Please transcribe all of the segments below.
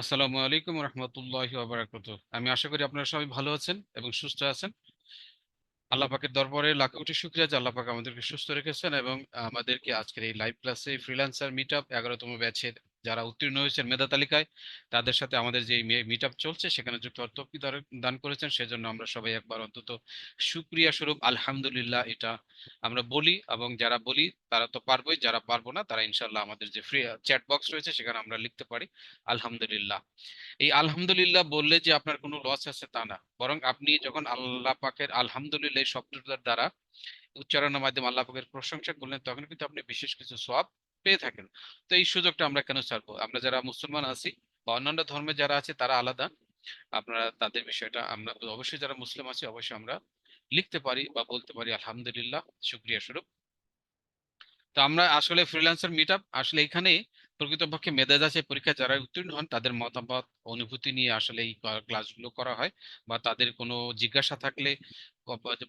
আসসালামু আলাইকুম রহমতুল্লাহি ওবারাকাত আমি আশা করি আপনারা সবাই ভালো আছেন এবং সুস্থ আছেন। আল্লাহ পাকের দরবারে লাখ কোটি শুক্রিয়া যে আল্লাহ পাক আমাদেরকে সুস্থ রেখেছেন এবং আমাদেরকে আজকের এই লাইভ ক্লাসে ফ্রিল্যান্সার মিট আপ এগারোতম ব্যাচের যারা উত্তীর্ণ হয়েছেন মেধা তালিকায়, তাদের সাথে আমাদের যে মিট আপ চলছে, সেখানে যুক্ত হওয়ার দান করেছেন। সেজন্য আমরা সবাই একবার অন্তত সুক্রিয়া স্বরূপ, আলহামদুলিল্লাহ এটা আমরা বলি এবং যারা বলি তারা তো পারবোই, যারা পারব না তারা ইনশাল্লাহ আমাদের যে ফ্রি চ্যাট বক্স রয়েছে সেখানে আমরা লিখতে পারি, আলহামদুলিল্লাহ। এই আলহামদুলিল্লাহ বললে যে আপনার কোনো লস আছে তা না, বরং আপনি যখন আল্লাহ পাকের আলহামদুলিল্লাহ শব্দটার দ্বারা উচ্চারণের মাধ্যমে আল্লাহ পাকের প্রশংসা করলেন, তখন কিন্তু আপনি বিশেষ কিছু সব পেয়ে থাকেন। তো এই সুযোগটা আমরা কেন ছাড়বো? আমরা যারা মুসলমান আছি বা অন্যান্য ধর্মে যারা আছে তারা আলাদা। আপনারা তাদের বিষয়টা আমরা অবশ্যই যারা মুসলিম আছি অবশ্যই আমরা লিখতে পারি বা বলতে পারি, আলহামদুলিল্লাহ, শুক্রিয়া স্বরূপ। তো আমরা আসলে ফ্রিল্যান্সার মিট আসলে এখানে প্রকৃতপক্ষে মেধা যাচাই পরীক্ষা যারা উত্তীর্ণ হন, তাদের মতামত, অনুভূতি নিয়ে আসলে এই ক্লাসগুলো করা হয় বা তাদের কোনো জিজ্ঞাসা থাকলে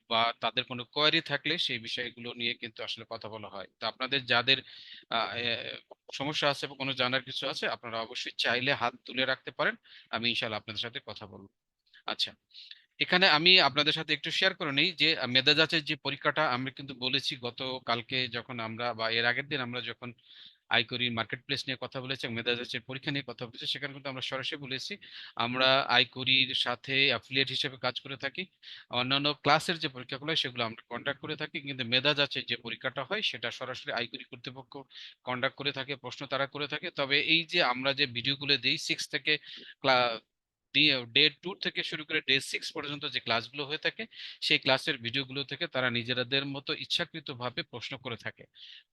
বা তাদের কোনো কোয়ারি থাকলে সেই বিষয়গুলো নিয়ে কিন্তু আসলে কথা বলা হয়। তো আপনাদের যাদের সমস্যা আছে বা কোনো জানার কিছু আছে, আপনারা অবশ্যই চাইলে হাত তুলে রাখতে পারেন। আমি ইনশাল্লাহ আপনাদের সাথে কথা বলব। আচ্ছা এখানে আমি আপনাদের সাথে একটু শেয়ার করে নিই যে, মেধা যাচাইয়ের যে পরীক্ষাটা আমি কিন্তু বলেছি গত কালকে যখন আমরা বা এর আগের দিন আমরা যখন আইকরি মার্কেট প্লেস নিয়ে কথা বলেছি মেধা যাচাইয়ের পরীক্ষা নিয়ে কথা বলেছে। সেখানে কিন্তু আমরা সরাসরি বলেছি আমরা আইকরির সাথে অ্যাফিলিয়েট হিসেবে কাজ করে থাকি। অন্যান্য ক্লাসের যে পরীক্ষাগুলো হয় সেগুলো আমরা কন্ডাক্ট করে থাকি। কিন্তু মেধা আছে যে পরীক্ষাটা হয় সেটা সরাসরি আইকরি কর্তৃপক্ষ কন্ডাক্ট করে থাকে প্রশ্ন তারা করে থাকে। তবে এই যে আমরা যে ভিডিওগুলো দিই সিক্স থেকে ডে টু থেকে শুরু করে ডে সিক্স পর্যন্ত যে ক্লাসগুলো হয়ে থাকে, সেই ক্লাসের ভিডিওগুলো থেকে তারা নিজেরাদের মতো ইচ্ছাকৃতভাবে প্রশ্ন করে থাকে।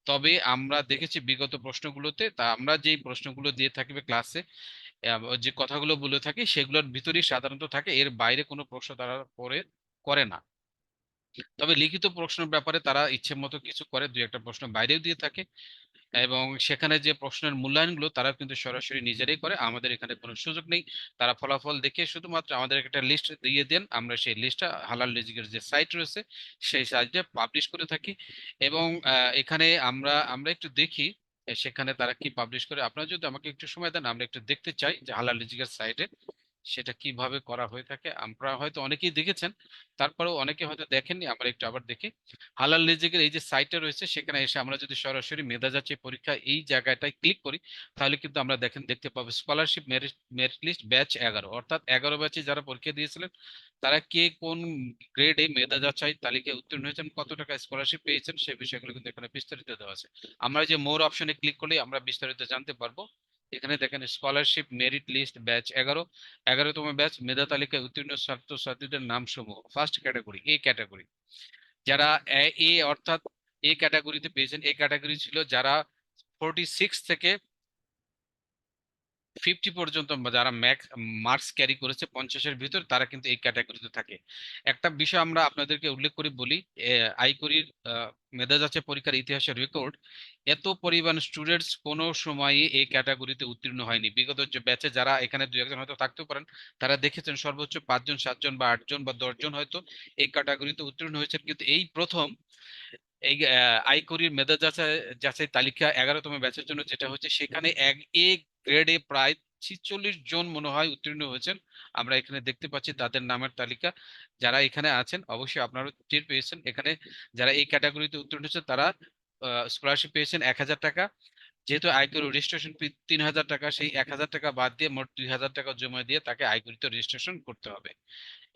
তবে আমরা দেখেছি বিগত প্রশ্নগুলোতে তা আমরা যেই প্রশ্নগুলো দিয়ে থাকবে ক্লাসে যে কথাগুলো বলে থাকি সেগুলোর ভিতরেই সাধারণত থাকে, এর বাইরে কোনো প্রশ্ন তারা পরে করে না। তবে লিখিত প্রশ্নের ব্যাপারে তারা ইচ্ছে মতো কিছু করে, দুই একটা প্রশ্ন বাইরেও দিয়ে থাকে। এবং সেখানে যে প্রশ্নের মূল্যায়নগুলো তারা কিন্তু সরাসরি নিজেরাই করে। আমাদের এখানে কোনো সুযোগ নেই। তারা ফলাফল দেখে শুধুমাত্র আমাদের একটা লিস্ট দিয়ে দেন। আমরা সেই লিস্টটা হালাল লিজিকের যে সাইট রয়েছে সেই সাইটে পাবলিশ করে থাকি। এবং এখানে আমরা আমরা একটু দেখি সেখানে তারা কি পাবলিশ করে। আপনারা যদি আমাকে একটু সময় দেন আমরা একটু দেখতে চাই যে হালাল লিজিকের সাইটে সেটা কীভাবে করা হয়ে থাকে? আমরা হয়তো অনেকেই দেখেছেন তারপরেও অনেকে হয়তো দেখেননি আমরা একটু আবার দেখি। হালাল রিজিকের এই যে সাইটটা রয়েছে সেখানে এসে আমরা যদি সরাসরি মেধা যাচাই পরীক্ষা এই জায়গাটায় ক্লিক করি তাহলে কিন্তু আমরা দেখেন দেখতে পাবো scholarship merit merit list batch এগারো। অর্থাৎ এগারো ব্যাচে যারা পরীক্ষা দিয়েছিলেন তারা কে কোন গ্রেডে মেধা যাচাই তালিকায় উত্তীর্ণ হয়েছেন কত টাকা স্কলারশিপ পেয়েছেন সেই বিষয়গুলো কিন্তু এখানে বিস্তারিত দেওয়া আছে। আমরা যে মোর অপশনে ক্লিক করলে আমরা বিস্তারিত জানতে পারব। এখানে দেখেন স্কলারশিপ মেরিট লিস্ট ব্যাচ এগারো। এগারোতম ব্যাচ মেধা তালিকায় উত্তীর্ণ ছাত্রছাত্রীদের নাম সমূহ ফার্স্ট ক্যাটাগরি এ ক্যাটাগরি যারা এ অর্থাৎ এ ক্যাটাগরিতে পেয়েছেন এ ক্যাটাগরি ছিল যারা ফোরটি সিক্স থেকে ফিফটি পর্যন্ত যারা ম্যাক, মার্কস ক্যারি করেছে পঞ্চাশের ভিতর, তারা কিন্তু এই ক্যাটাগরিতে থাকে। একটা বিষয় আমরা আপনাদেরকে উল্লেখ করে বলি আইকরির যাচাই পরীক্ষার ইতিহাসের রেকর্ড এত পরিমাণ স্টুডেন্টস কোনো সময়ই এই ক্যাটাগরিতে উত্তীর্ণ হয়নি। বিগত যে ব্যাচে যারা এখানে দু একজন হয়তো থাকতে পারেন, তারা দেখেছেন সর্বোচ্চ পাঁচজন, সাতজন বা আটজন বা দশজন হয়তো এই ক্যাটাগরিতে উত্তীর্ণ হয়েছেন। কিন্তু এই প্রথম, এই আইকরির মেধা যাচাই যাচাই তালিকা এগারোতম ব্যাচের জন্য যেটা হচ্ছে সেখানে এক এ গ্রেডে প্রায় ছিচল্লিশ জন মনে হয় উত্তীর্ণ হয়েছেন। আমরা এখানে দেখতে পাচ্ছি তাদের নামের তালিকা। যারা এখানে আছেন, অবশ্যই আপনারা টের পেয়েছেন। এখানে যারা এই ক্যাটাগরিতে উত্তীর্ণ হয়েছে তারা স্কলারশিপ পেয়েছেন এক হাজার টাকা। যেহেতু আয়কর রেজিস্ট্রেশন ফি তিন হাজার টাকা, সেই এক হাজার টাকা বাদ দিয়ে মোট দুই হাজার টাকা জমা দিয়ে তাকে আয়করিতে রেজিস্ট্রেশন করতে হবে।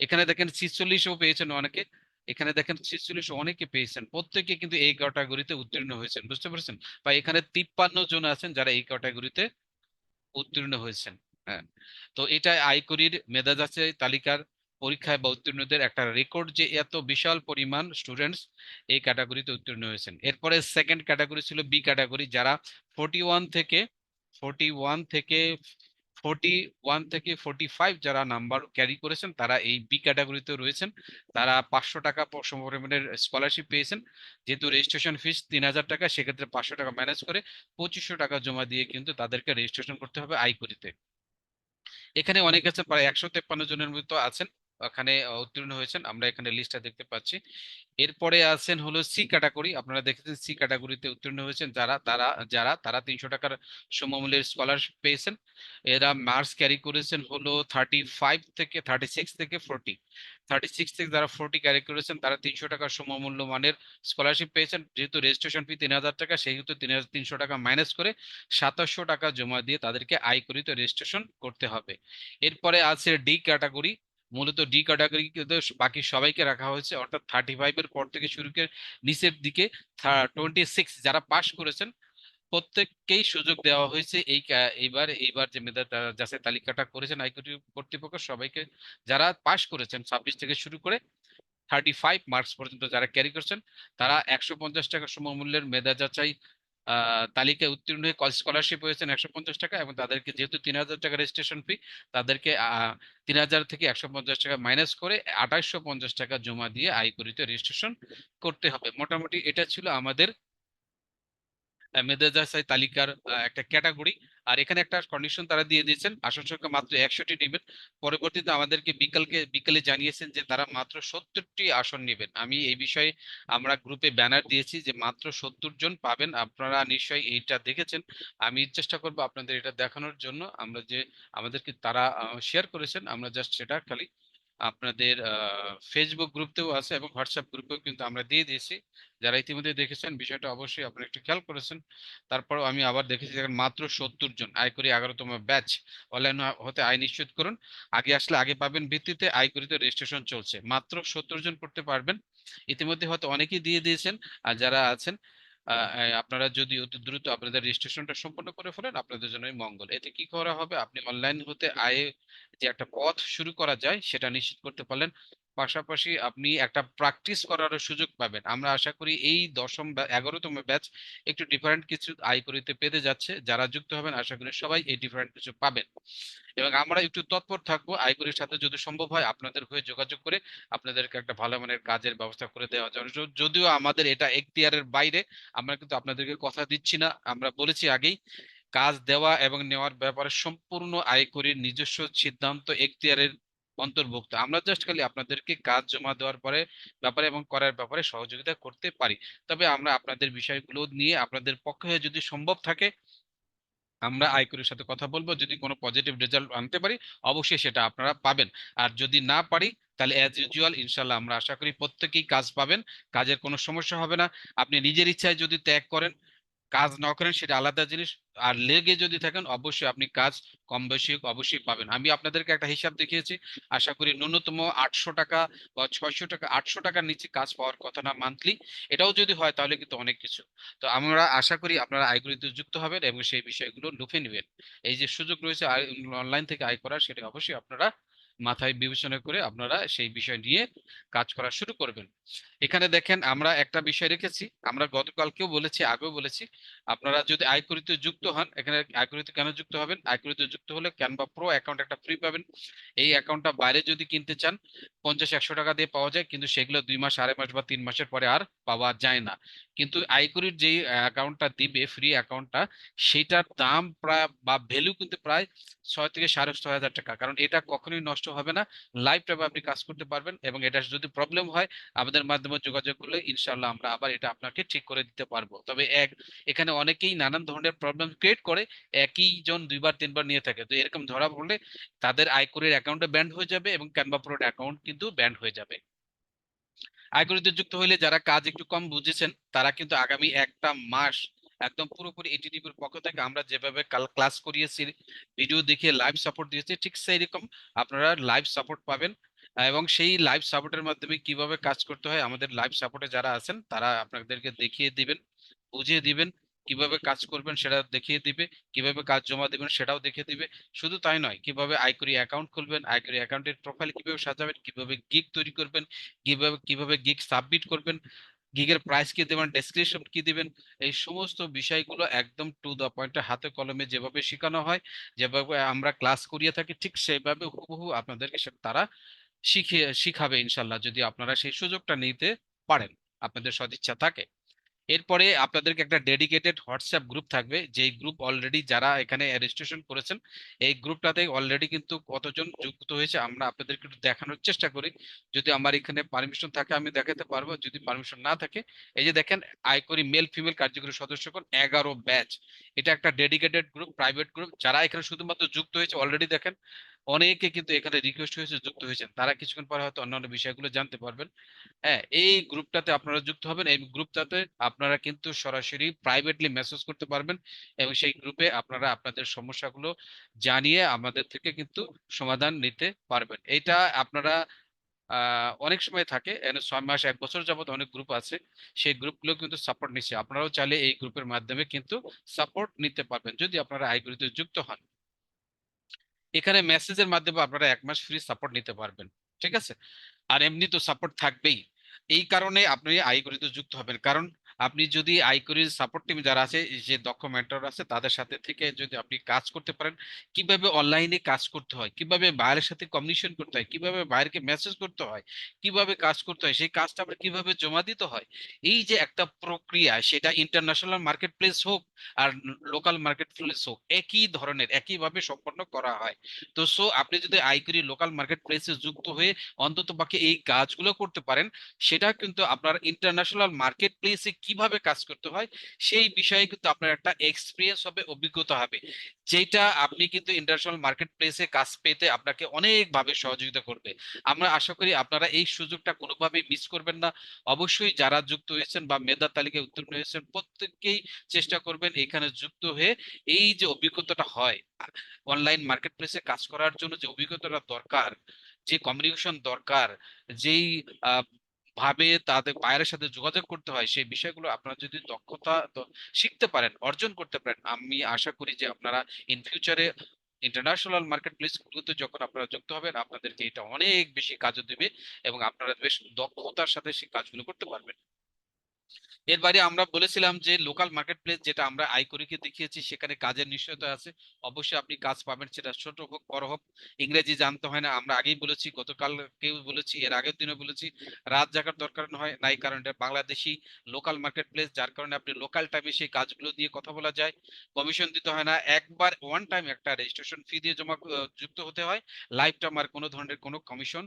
এখানে দেখেন ছিচল্লিশও পেয়েছেন অনেকে। এখানে দেখেন ছিচল্লিশ অনেকে পেয়েছেন। প্রত্যেকে কিন্তু এই ক্যাটাগরিতে উত্তীর্ণ হয়েছেন। বুঝতে পারছেন? বা এখানে তিপ্পান্ন জন আছেন যারা এই ক্যাটাগরিতে উত্তীর্ণ হয়েছেন। হ্যাঁ তো এটা আয়করির মেধা যাচাই তালিকার পরীক্ষায় বা উত্তীর্ণদের একটা রেকর্ড যে এত বিশাল পরিমাণ স্টুডেন্টস এই ক্যাটাগরিতে উত্তীর্ণ হয়েছেন। এরপরে সেকেন্ড ক্যাটাগরি ছিল বি ক্যাটাগরি যারা ফোর্টি থেকে ফোর্টি থেকে ফোর্টি ওয়ান থেকে ফোর্টি ফাইভ যারা নাম্বার ক্যারি করেছেন, তারা এই বি ক্যাটাগরিতে রয়েছেন। তারা পাঁচশো টাকা পরিমাণের স্কলারশিপ পেয়েছেন। যেহেতু রেজিস্ট্রেশন ফিস তিন হাজার টাকা, সেক্ষেত্রে পাঁচশো টাকা ম্যানেজ করে পঁচিশশো টাকা জমা দিয়ে কিন্তু তাদেরকে রেজিস্ট্রেশন করতে হবে আইকরিতে। এখানে অনেক আছে, প্রায় একশো তেপ্পান্ন জনের মতো আছেন। ওখানে উত্তীর্ণ হয়েছেন। আমরা এখানে লিস্টটা দেখতে পাচ্ছি। এরপরে আছেন হলো সি ক্যাটাগরি আপনারা দেখেছেন সি ক্যাটাগরিতে উত্তীর্ণ হয়েছেন। যারা, তারা যারা, তারা তিনশো টাকার সমমূল্যের স্কলারশিপ পেয়েছেন। এরা মার্কস ক্যারি করেছেন হলো থার্টি ফাইভ থেকে থার্টি সিক্স থেকে ফোরটি থার্টি সিক্স থেকে যারা ফোরটি ক্যারি করেছেন, তারা তিনশো টাকার সমমূল্য মানের স্কলারশিপ পেয়েছেন। যেহেতু রেজিস্ট্রেশন ফি তিন হাজার টাকা, সেহেতু তিন হাজার তিনশো টাকা মাইনাস করে সাতাশশো টাকা জমা দিয়ে তাদেরকে আয়করিত রেজিস্ট্রেশন করতে হবে। এরপরে আছে ডি ক্যাটাগরি মূলত ডি ক্যাটাগরি বাকি সবাইকে রাখা হয়েছে। অর্থাৎ থার্টি ফাইভ এর পর থেকে শুরু করে নিচের দিকে টোয়েন্টি সিক্স যারা পাশ করেছেন, প্রত্যেককেই সুযোগ দেওয়া হয়েছে। এই এইবার এইবার যে মেধা যাচাই তালিকাটা করেছেন আইকিউ কর্তৃপক্ষ, সবাইকে যারা পাশ করেছেন ছাব্বিশ থেকে শুরু করে থার্টি ফাইভ মার্কস পর্যন্ত যারা ক্যারি করছেন, তারা একশো পঞ্চাশ টাকা সমমূল্যের মেধা যাচাই তালিকায় উত্তীর্ণ হয়ে কলেজ স্কলারশিপ হয়েছেন একশো পঞ্চাশ টাকা এবং তাদেরকে যেহেতু তিন হাজার টাকা রেজিস্ট্রেশন ফি তাদেরকে তিন হাজার থেকে একশো পঞ্চাশ টাকা মাইনাস করে আঠাশশো পঞ্চাশ টাকা জমা দিয়ে আয়করিত রেজিস্ট্রেশন করতে হবে। মোটামুটি এটা ছিল আমাদের আহ, তালিকার একটা ক্যাটাগরি। আর এখানে একটা কন্ডিশন তারা দিয়ে দিয়েছেন আসন সংখ্যা মাত্র একশোটি নেবেন। পরবর্তীতে আমাদেরকে বিকালকে বিকালে জানিয়েছেন যে তারা মাত্র সত্তরটি আসন নেবেন। আমি এই বিষয়ে আমরা গ্রুপে ব্যানার দিয়েছি যে মাত্র সত্তর জন পাবেন। আপনারা নিশ্চয়ই এইটা দেখেছেন। আমি চেষ্টা করব আপনাদের এটা দেখানোর জন্য। আমরা যে আমাদেরকে তারা শেয়ার করেছেন আমরা জাস্ট সেটা খালি আপনাদের ফেসবুক গ্রুপতেও আছে এবং হোয়াটসঅ্যাপ গ্রুপেও কিন্তু আমরা দিয়ে দিয়েছি। যারা ইতিমধ্যে দেখেছেন, বিষয়টা অবশ্যই আপনারা একটু খেয়াল করেছেন। তারপরও আমি আবার দেখেছি দেখেন মাত্র সত্তর জন, আয় করি এগারোতম ব্যাচ অনলাইন হতে আয় নিশ্চিত করুন। আগে আসলে আগে পাবেন ভিত্তিতে আয় করিতে রেজিস্ট্রেশন চলছে। মাত্র সত্তর জন করতে পারবেন। ইতিমধ্যে হয়তো অনেকেই দিয়ে দিয়েছেন, আর যারা আছেন আপনারা যদি অতি দ্রুত আপনাদের রেজিস্ট্রেশনটা সম্পন্ন করে ফেলেন, আপনাদের জন্যই মঙ্গল। এতে কি করা হবে? আপনি অনলাইন হতে আয়ে যে একটা পথ শুরু করা যায়, সেটা নিশ্চিত করতে পারলেন। পাশাপাশি আপনি একটা প্র্যাকটিস করারও সুযোগ পাবেন। আমরা আশা করি এই দশম এগারোতম ব্যাচ একটু ডিফারেন্ট কিছু আয় করিতে পেতে যাচ্ছে। যারা যুক্ত হবেন, আশা করি সবাই এই ডিফারেন্ট কিছু পাবেন। এবং আমরা একটু তৎপর থাকব। আয়করির সাথে যদি সম্ভব হয়, আপনাদের হয়ে যোগাযোগ করে আপনাদেরকে একটা ভালো মানের কাজের ব্যবস্থা করে দেওয়া যাবে। যদিও আমাদের এটা এখতিয়ারের বাইরে, আমরা কিন্তু আপনাদেরকে কথা দিচ্ছি না। আমরা বলেছি আগেই, কাজ দেওয়া এবং নেওয়ার ব্যাপারে সম্পূর্ণ আয়করির নিজস্ব সিদ্ধান্ত এখতিয়ারের অন্তর্ভুক্ত। আমরা জাস্ট খালি আপনাদেরকে কাজ জমা দেওয়ার পরে ব্যাপারে এবং করার ব্যাপারে সহযোগিতা করতে পারি। তবে আমরা আপনাদের বিষয়গুলো নিয়ে আপনাদের পক্ষে যদি সম্ভব থাকে, আমরা আয়করের সাথে কথা বলব। যদি কোনো পজিটিভ রেজাল্ট আনতে পারি, অবশ্যই সেটা আপনারা পাবেন। আর যদি না পারি, তাহলে অ্যাজ ইউজুয়াল ইনশাল্লাহ আমরা আশা করি প্রত্যেকেই কাজ পাবেন। কাজের কোনো সমস্যা হবে না। আপনি নিজের ইচ্ছায় যদি ত্যাগ করেন কাজ না করেন সেটা আলাদা জিনিস। আর লেগে যদি থাকেন, অবশ্যই আপনি কাজ কম বেশি অবশ্যই পাবেন। আমি আপনাদেরকে একটা হিসাব দেখিয়েছি, আশা করি ন্যূনতম আটশো টাকা বা ছয়শো টাকা, আটশো টাকার নিচে কাজ পাওয়ার কথা না মান্থলি। এটাও যদি হয় তাহলে কিন্তু অনেক কিছু। তো আমরা আশা করি আপনারা আয়গুলিতে যুক্ত হবেন এবং সেই বিষয়গুলো লুফে নেবেন। এই যে সুযোগ রয়েছে অনলাইন থেকে আয় করার, সেটা অবশ্যই আপনারা মাথায় বিবেচনা করে আপনারা সেই বিষয় নিয়ে কাজ করা শুরু করবেন। এখানে দেখেন আমরা একটা বিষয় রেখেছি, আমরা গতকালকেও বলেছি, আগেও বলেছি, আপনারা যদি আয়করিতে যুক্ত হন, এখানে আয়করিতে কেন যুক্ত হবেন? আয়করিতে যুক্ত হলে ক্যানভা প্রো অ্যাকাউন্ট একটা ফ্রি পাবেন। এই অ্যাকাউন্টটা বাইরে যদি কিনতে চান পঞ্চাশ একশো টাকা দিয়ে পাওয়া যায়, কিন্তু সেগুলো দুই মাস, আড়াই মাস বা তিন মাসের পরে আর পাওয়া যায় না। কিন্তু আয়করির যেই অ্যাকাউন্টটা দিবে ফ্রি অ্যাকাউন্টটা সেটার দাম প্রায় বা ভ্যালু কিন্তু প্রায় ছয় থেকে সাড়ে ছয় হাজার টাকা। কারণ এটা কখনোই নষ্ট হবে না। লাইফ টাইমে আপনি কাজ করতে পারবেন এবং এটা যদি প্রবলেম হয়, আমাদের মাধ্যমে যোগাযোগ করলে ইনশাল্লাহ আমরা আবার এটা আপনাকে ঠিক করে দিতে পারব। তবে এক, এখানে অনেকেই নানান ধরনের প্রবলেম ক্রিয়েট করে, একই জন দুইবার, তিনবার নিয়ে থাকে। তো এরকম ধরা পড়লে তাদের আয়করের অ্যাকাউন্টে ব্যান্ড হয়ে যাবে এবং ক্যানভা প্রোড অ্যাকাউন্ট কিন্তু ব্যান্ড হয়ে যাবে। আয়করিতে যুক্ত হইলে যারা কাজ একটু কম বুঝেছেন, তারা কিন্তু আগামী একটা মাস একদম পুরোপুরি এটিডিপির পক্ষ থেকে আমরা যেভাবে কাল ক্লাস করিয়েছি ভিডিও দেখিয়ে লাইভ সাপোর্ট দিয়েছি, ঠিক সেই রকম আপনারা লাইভ সাপোর্ট পাবেন। এবং সেই লাইভ সাপোর্টের মাধ্যমে কীভাবে কাজ করতে হয়, আমাদের লাইভ সাপোর্টে যারা আছেন, তারা আপনাদেরকে দেখিয়ে দিবেন, বুঝিয়ে দিবেন, কীভাবে কাজ করবেন সেটা দেখিয়ে দিবে, কীভাবে কাজ জমা দিবেন সেটাও দেখিয়ে দিবে। শুধু তাই নয়, কীভাবে আয়করি অ্যাকাউন্ট খুলবেন আয়করি অ্যাকাউন্টের প্রোফাইল কীভাবে সাজাবেন, কীভাবে গিগ তৈরি করবেন, কীভাবে কীভাবে গিগ সাবমিট করবেন গিগের প্রাইস কি দেবেন ডেসক্রিপশন কি দিবেন, এই সমস্ত বিষয়গুলো একদম টু দ্য পয়েন্টে হাতে কলমে যেভাবে শেখানো হয়, যেভাবে আমরা ক্লাস করিয়ে থাকি, ঠিক সেইভাবে হুবহু আপনাদেরকে তারা শিখিয়ে, শিখাবে ইনশাল্লাহ, যদি আপনারা সেই সুযোগটা নিতে পারেন, আপনাদের সদিচ্ছা থাকে। এরপরে আপনাদেরকে একটা ডেডিকেটেড হোয়াটসঅ্যাপ গ্রুপ থাকবে। যেই গ্রুপ অলরেডি যারা এখানে রেজিস্ট্রেশন করেছেন, এই গ্রুপটাতে অলরেডি কিন্তু কতজন যুক্ত হয়েছে আমরা আপনাদেরকে একটু দেখানোর চেষ্টা করি। যদি আমার এখানে পারমিশন থাকে, আমি দেখাতে পারব। যদি পারমিশন না থাকে, এই যে দেখেন, আয়করি মেল ফিমেল কার্যকরী সদস্যগণ এগারো ব্যাচ এটা একটা ডেডিকেটেড গ্রুপ প্রাইভেট গ্রুপ যারা এখানে শুধুমাত্র যুক্ত হয়েছে অলরেডি দেখেন অনেকে কিন্তু এখানে রিকোয়েস্ট হয়েছে, যুক্ত হয়েছেন। তারা কিছুক্ষণ পরে হয়তো অন্যান্য বিষয়গুলো জানতে পারবেন। হ্যাঁ এই গ্রুপটাতে আপনারা যুক্ত হবেন। এই গ্রুপটাতে আপনারা কিন্তু সরাসরি প্রাইভেটলি মেসেজ করতে পারবেন এবং সেই গ্রুপে আপনারা আপনাদের সমস্যাগুলো জানিয়ে আমাদের থেকে কিন্তু সমাধান নিতে পারবেন। এটা আপনারা অনেক সময় থাকে ছয় মাস, এক বছর যাবত অনেক গ্রুপ আছে। সেই গ্রুপগুলো কিন্তু সাপোর্ট নিচ্ছে। আপনারাও চাইলে এই গ্রুপের মাধ্যমে কিন্তু সাপোর্ট নিতে পারবেন। যদি আপনারা আইগুলিতে যুক্ত হন। এখানে মেসেজের মাধ্যমে আপনারা এক মাস ফ্রি সাপোর্ট নিতে পারবেন, ঠিক আছে? আর এমনি তো সাপোর্ট থাকবেই। এই কারণে আপনি আইকরিতে যুক্ত হবেন। কারণ আপনি যদি আইকরির সাপোর্ট টিম যারা আছে যে দক্ষ মেন্টর আছে, তাদের সাথে থেকে যদি আপনি কাজ করতে পারেন, কীভাবে অনলাইনে কাজ করতে হয়, কীভাবে বাইরের সাথে কমিউনিকেশন করতে হয়, কীভাবে বাইরেকে মেসেজ করতে হয়, কীভাবে কাজ করতে হয়, সেই কাজটা আবার কীভাবে জমা দিতে হয়, এই যে একটা প্রক্রিয়া, সেটা ইন্টারন্যাশনাল মার্কেট প্লেস হোক আর লোকাল মার্কেট প্লেস হোক, একই ধরনের, একইভাবে সম্পন্ন করা হয়। তো সো আপনি যদি আইকরি লোকাল মার্কেট প্লেসে যুক্ত হয়ে অন্তত বাকি এই কাজগুলো করতে পারেন, সেটা কিন্তু আপনার ইন্টারন্যাশনাল মার্কেট প্লেসে কীভাবে কাজ করতে হয়, সেই বিষয়ে কিন্তু আপনার একটা এক্সপিরিয়েন্স হবে, অভিজ্ঞতা হবে। যেটা আপনি কিন্তু ইন্টারন্যাশনাল মার্কেট প্লেসে কাজ পেতে আপনাকে অনেকভাবে সহযোগিতা করবে। আমরা আশা করি আপনারা এই সুযোগটা কোনোভাবেই মিস করবেন না। অবশ্যই যারা যুক্ত হয়েছেন বা মেধা তালিকায় উত্তীর্ণ হয়েছেন, প্রত্যেককেই চেষ্টা করবেন এখানে যুক্ত হয়ে এই যে অভিজ্ঞতাটা হয় অনলাইন মার্কেট প্লেসে কাজ করার জন্য যে অভিজ্ঞতাটা দরকার, যে কমিউনিকেশন দরকার, যেই ভাবে তাদের বাইরের সাথে যোগাযোগ করতে হয়, সেই বিষয়গুলো আপনারা যদি দক্ষতা শিখতে পারেন, অর্জন করতে পারেন, আমি আশা করি যে আপনারা ইন ফিউচারে ইন্টারন্যাশনাল মার্কেট প্লেস গুলোতে যখন আপনারা যুক্ত হবেন, আপনাদেরকে এটা অনেক বেশি কাজে দেবে এবং আপনারা বেশ দক্ষতার সাথে সেই কাজগুলো করতে পারবেন। এর বাইরে আমরা বলেছিলাম যে লোকাল মার্কেট প্লেস যেটা আমরা আইকরিকে দেখিয়েছি, সেখানে কাজের নিশ্চয়তা আছে। অবশ্যই আপনি কাজ পাবেন, সেটা ছোট হোক, বড় হোক, ইংরেজি জানতে হয় না। আমরা আগেই বলেছি, গতকাল কেউ বলেছি, এর আগের দিনে বলেছি, রাত জাগার দরকার হয় নাই কারণ এটা বাংলাদেশি লোকাল মার্কেট প্লেস যার কারণে আপনি লোকাল টাইমে সেই কাজগুলো দিয়ে কথা বলা যায়। কমিশন দিতে হয় না। একবার ওয়ান টাইম একটা রেজিস্ট্রেশন ফি দিয়ে জমা যুক্ত হতে হয়। লাইফ টাইম আর কোনো ধরনের কোনো কমিশন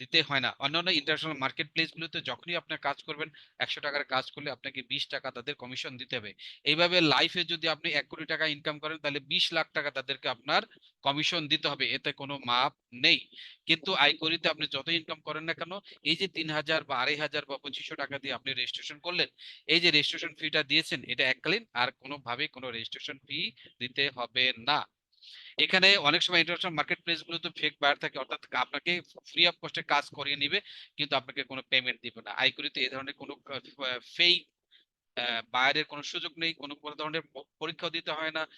দিতে হয় না। অন্যান্য ইন্টারন্যাশনাল মার্কেট প্লেস গুলোতে যখনই আপনার কাজ করবেন, একশো টাকার কাজ করলে আপনাকে বিশ টাকা তাদের কমিশন দিতে হবে। এইভাবে লাইফে যদি আপনি এক কোটি টাকা ইনকাম করেন, তাহলে বিশ লাখ টাকা তাদেরকে আপনার কমিশন দিতে হবে। এতে কোনো মাপ নেই। কিন্তু আয়করিতে আপনি যত ইনকাম করেন না কেন, এই যে তিন হাজার বা আড়াই হাজার বা পঁচিশশো টাকা দিয়ে আপনি রেজিস্ট্রেশন করলেন, এই যে রেজিস্ট্রেশন ফিটা দিয়েছেন, এটা এককালীন আর কোনোভাবে কোনো রেজিস্ট্রেশন ফি দিতে হবে না। এখানে অনেক সময় ইন্টারন্যাশনাল মার্কেট প্লেস গুলোতে ফেক বায়ার থাকে, অর্থাৎ আপনাকে ফ্রি অফ কস্টে কাজ করিয়ে নিবে, কিন্তু আপনাকে কোনো পেমেন্ট দিবে না। আইকরিতে এই ধরনের কোনো ফেক বায়ারের কোনো সুযোগ নেই, কোনো কোনো ধরনের পরীক্ষাও দিতে হয় না।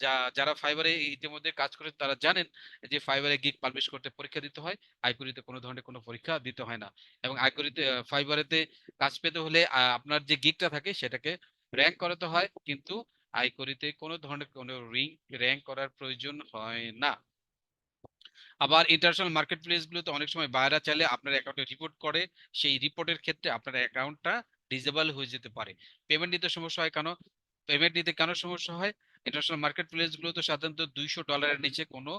যা- যারা ফাইবারে ইতিমধ্যে কাজ করে, তারা জানেন যে ফাইবারে গিগ পাবলিশ করতে পরীক্ষা দিতে হয় আইকরিতে কোনো ধরনের কোনো পরীক্ষা দিতে হয় না। এবং আইকরিতে ফাইবারেতে কাজ পেতে হলে আপনার যে গিগটা থাকে, সেটাকে র্যাঙ্ক করাতে হয়, কিন্তু আইকরিতে কোনো ধরনের কোনো রিং র্যাঙ্ক করার প্রয়োজন হয় না। আবার ইন্টারন্যাশনাল মার্কেট প্লেস গুলোতে অনেক সময় বায়রা চাইলে আপনার অ্যাকাউন্টে রিপোর্ট করে, সেই রিপোর্টের ক্ষেত্রে আপনার অ্যাকাউন্টটা ডিজেবল হয়ে যেতে পারে। পেমেন্ট নিতে সমস্যা হয় কেন? পেমেন্ট নিতে কেন সমস্যা হয়? ইন্টারন্যাশনাল মার্কেট প্লেস গুলোতে সাধারণত দুইশো ডলারের নিচে কোনো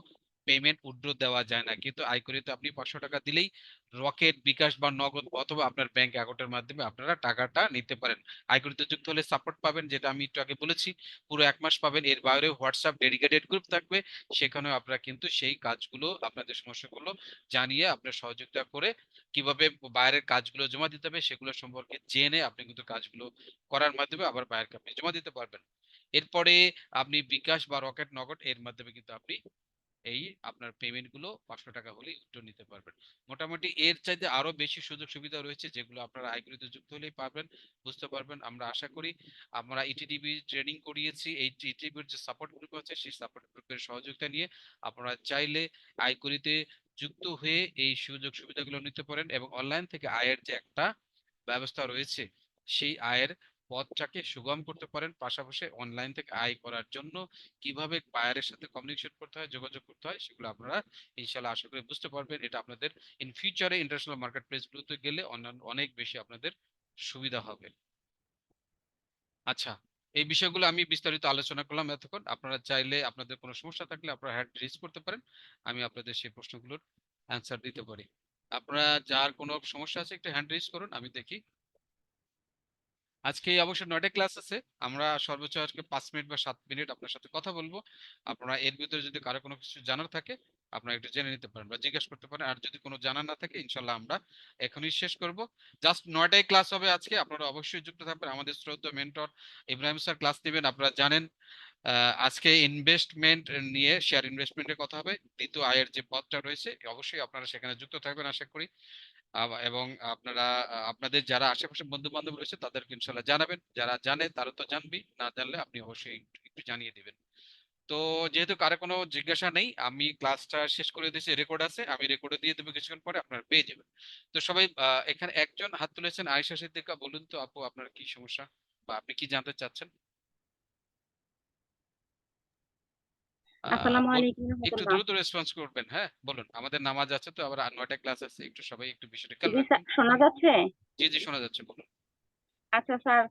পেমেন্ট উইথড্র দেওয়া যায় না। কিন্তু আইকরিতে আপনি পাঁচশো টাকা দিলেই রকেট, বিকাশ বা নগদ অথবা আপনার ব্যাংক অ্যাকাউন্টের মাধ্যমে আপনারা টাকাটা নিতে পারেন। আইকরিতে যুক্ত হলে সাপোর্ট পাবেন, যেটা আমি একটু আগে বলেছি। পুরো এক মাস পাবেন, এর বাইরে হোয়াটসঅ্যাপ ডেডিকেটেড গ্রুপ থাকবে। সেখানেও আপনারা কিন্তু সেই কাজগুলো, আপনাদের সমস্যাগুলো জানিয়ে আপনার সহযোগিতা করে কীভাবে বাইরের কাজগুলো জমা দিতে হবে, সেগুলো সম্পর্কে জেনে আপনি কিন্তু কাজগুলো করার মাধ্যমে আবার বাইরের আপনি জমা দিতে পারবেন। এরপরে আপনি বিকাশ বা রকেট, নগদ এর মাধ্যমে কিন্তু আপনি এই আপনার পেমেন্টগুলো পাঁচশো টাকা হলে উইথড্র নিতে পারবেন। মোটামুটি এর চাইতে আরও বেশি সুযোগ সুবিধা রয়েছে যেগুলো আপনারা আইগুলিতে যুক্ত হলেই পারবেন বুঝতে পারবেন। আমরা আশা করি আমরা ইটিডিবি ট্রেনিং করিয়েছি এই ইটিডিবির যে সাপোর্ট গ্রুপ আছে সেই সাপোর্ট গ্রুপের সহযোগিতা নিয়ে আপনারা চাইলে আইকুরিতে যুক্ত হয়ে এই সুযোগ সুবিধাগুলো নিতে পারেন এবং অনলাইন থেকে আয়ের যে একটা ব্যবস্থা রয়েছে সেই আয়ের পথটাকে সুগম করতে পারেন। পাশাপাশি অনলাইন থেকে আয় করার জন্য কীভাবে বায়ারের সাথে কমিউনিকেশন করতে হয়, যোগাযোগ করতে হয়, সেগুলো আপনারা ইনশাল্লাহ আশা করি বুঝতে পারবেন। এটা আপনাদের ইন ফিউচারে ইন্টারন্যাশনাল মার্কেট প্লেস গুলোতে গেলে অন্যান্য অনেক বেশি আপনাদের সুবিধা হবে। আচ্ছা এই বিষয়গুলো আমি বিস্তারিত আলোচনা করলাম এতক্ষণ। আপনারা চাইলে আপনাদের কোনো সমস্যা থাকলে আপনারা হ্যান্ড রেজ করতে পারেন। আমি আপনাদের সেই প্রশ্নগুলোর অ্যান্সার দিতে পারি। আপনারা যার কোনো সমস্যা আছে একটু হ্যান্ড রেজ করুন, আমি দেখি আজকে অবশ্য নয়টা ক্লাস আছে। আমরা সর্বোচ্চ আজকে পাঁচ মিনিট বা সাত মিনিট আপনার সাথে কথা বলব। আপনারা এর ভিতরে যদি কারও কোনো কিছু জানার থাকে, আপনারা একটু জেনে নিতে পারেন বা জিজ্ঞেস করতে পারেন। আর যদি কোনো জানার না থাকে, ইনশাল্লাহ আমরা এখনই শেষ করব। জাস্ট নয়টায় ক্লাস হবে আজকে, আপনারা অবশ্যই যুক্ত থাকবেন। আমাদের শ্রদ্ধা মেন্টর ইব্রাহিম স্যার ক্লাস নেবেন আপনারা জানেন আজকে ইনভেস্টমেন্ট নিয়ে শেয়ার ইনভেস্টমেন্টের কথা হবে। দ্বিতীয় আয়ের যে পথটা রয়েছে, অবশ্যই আপনারা সেখানে যুক্ত থাকবেন, আশা করি। এবং আপনারা আপনাদের যারা আশেপাশে বন্ধু বান্ধব রয়েছে তাদেরকে ইনশাল্লাহ জানাবেন। যারা জানে তারা তো জানবি না জানলে আপনি অবশ্যই একটু জানিয়ে দিবেন। তো যেহেতু কারও কোনো জিজ্ঞাসা নেই, আমি ক্লাসটা শেষ করে দিয়েছি রেকর্ড আছে, আমি রেকর্ডে দিয়ে দেবো কিছুক্ষণ পরে, আপনারা পেয়ে যাবেন। তো সবাই এখানে একজন হাত তুলেছেন, আয়েশা সিদ্দিকা, বলুন তো আপু, আপনার কি সমস্যা বা আপনি কি জানতে চাচ্ছেন? আসসালামু বল- আলাইকুম একটু দ্রুত রেসপন্স করবেন হ্যাঁ? বলুন আমাদের নামাজ আছে তো আবার নয়টা ক্লাস আছে একটু সবাই একটু বিষয়টা খেয়াল জি স্যার রাখবেন। শোনা যাচ্ছে? জি জি শোনা যাচ্ছে বলুন। আচ্ছা স্যার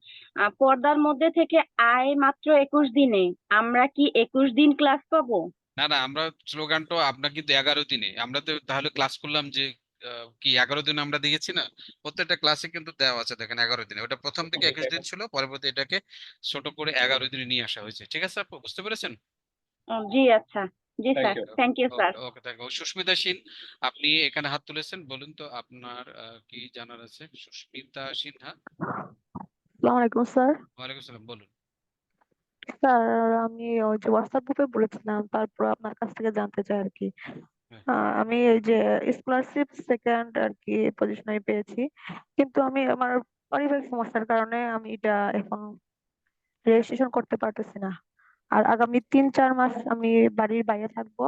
পর্দার মধ্যে থেকে আয় মাত্র একুশ দিনে আমরা কি একুশ দিন ক্লাস পাবো? না না আমরা স্লোগানটা আপনার কিন্তু এগারো দিনে আমরা তো তাহলে ক্লাস করলাম যে কি এগারো দিন আমরা দিয়েছি না? প্রত্যেকটা ক্লাসে কিন্তু দেওয়া আছে দেখেন এগারো দিনে ওটা প্রথম থেকে একুশ দিন ছিল পরবর্তী এটাকে ছোট করে এগারো দিনে নিয়ে আসা হয়েছে ঠিক আছে আপু বুঝতে পেরেছেন? জি আচ্ছা। জি sir. Thank you sir. Okay thank you Susmita Sen আপনি এখানে হাত তুলেছেন বলুন তো আপনার কি জানার আছে? সুস্মিতা সিনহা। আসসালামু আলাইকুম স্যার। ওয়ালাইকুম আসসালাম বলুন। স্যার আমি ওই যে হোয়াটসঅ্যাপ গ্রুপে বলেছিলাম তারপর আপনার কাছ থেকে জানতে চাই আর কি। হ্যাঁ। আহ, আমি এই যে স্কলারশিপ সেকেন্ড আর কি পজিশন আমি পেয়েছি। কিন্তু আমি আমার পারিবারিক সমস্যার কারণে আমি এটা এখন রেজিস্ট্রেশন করতে পারতেছি না। আর আগামী তিন চার মাস আমি বাড়ির বাইরে থাকব।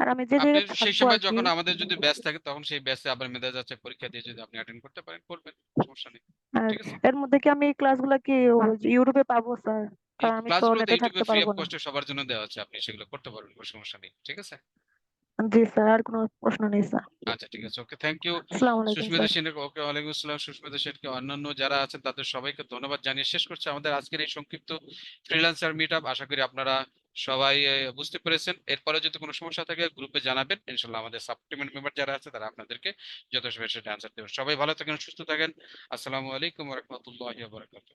আর আমি যে যে জায়গায় সেই সময় যখন আমাদের যদি ব্যাচ থাকে তখন সেই ব্যাচে আবার মেধা যাচ্ছে পরীক্ষা দিয়ে যদি আপনি অ্যাটেন্ড করতে পারেন করবেন সমস্যা নেই। আর ঠিক আছে? এর মধ্যে কি আমি ক্লাসগুলো কি ইউরোপে ইউটিউবে পাবো স্যার? কারণ আমি তো নেটে থাকতে পারব না। সবার জন্য দেওয়া আছে আপনি সেগুলো করতে পারবেন কোনো সমস্যা নেই। ঠিক আছে? জি স্যার আর কোনো প্রশ্ন নেই স্যার। আচ্ছা ঠিক আছে। ওকে থ্যাংক ইউ সুস্মিতা সেনকে ওকে ওয়ালাইকুম আসসালাম সুস্মিতা সেনকে। অন্যান্য যারা আছেন তাদের সবাইকে ধন্যবাদ জানিয়ে শেষ করছে। আমাদের আজকের এই সংক্ষিপ্ত ফ্রিল্যান্সার মিট আপ আশা করি আপনারা সবাই বুঝতে পেরেছেন। এরপরে যদি কোনো সমস্যা থাকে গ্রুপে জানাবেন। ইনশাল্লাহ আমাদের সাপ্লিমেন্ট মেম্বার যারা আছে তারা আপনাদেরকে যথাসময়ে সেটা অ্যান্সার দেবেন সবাই ভালো থাকেন সুস্থ থাকেন। আসসালামু আলাইকুম রহমতুল্লাহ বারাকাতুহ।